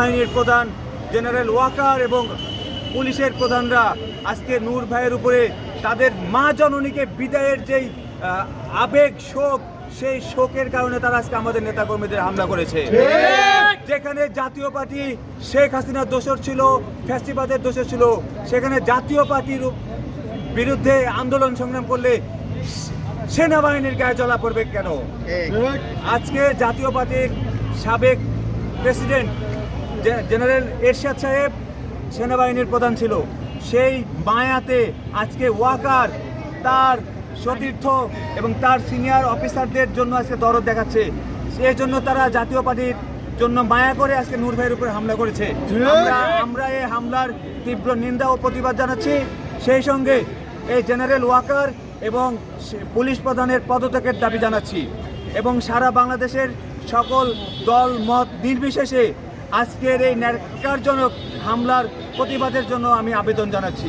বাহিনীর প্রধান জেনারেল ওয়াকার এবং পুলিশের প্রধানরা আজকে নূর ভাইয়ের উপরে তাদের মা জননীকে বিদায়ের যেই আবেগ শোক সেই শোকের কারণে তারা আজকে আমাদের নেতাকর্মীদের হামলা করেছে। যেখানে জাতীয় পার্টি শেখ হাসিনার দোষর ছিল ফ্যাসিবাদের দোষর ছিল সেখানে জাতীয় পার্টির বিরুদ্ধে আন্দোলন সংগ্রাম করলে সেনাবাহিনীর গায়ে জ্বলা পড়বে কেন? আজকে জাতীয় পার্টির সাবেক প্রেসিডেন্ট জেনারেল এরশাদ সাহেব সেনাবাহিনীর প্রধান ছিল সেই মায়াতে আজকে ওয়াকার তার সতীর্থ এবং তার সিনিয়র অফিসারদের জন্য আজকে দরদ দেখাচ্ছে। সেই জন্য তারা জাতীয় পার্টির জন্য মায়া করে আজকে নূর ভাইয়ের উপরে হামলা করেছে। আমরা আমরা এই হামলার তীব্র নিন্দা ও প্রতিবাদ জানাচ্ছি। সেই সঙ্গে এই জেনারেল ওয়াকার এবং পুলিশ প্রধানের পদত্যাগের দাবি জানাচ্ছি। এবং সারা বাংলাদেশের সকল দল মত নির্বিশেষে আজকের এই ন্যাক্কারজনক হামলার প্রতিবাদের জন্য আমি আবেদন জানাচ্ছি।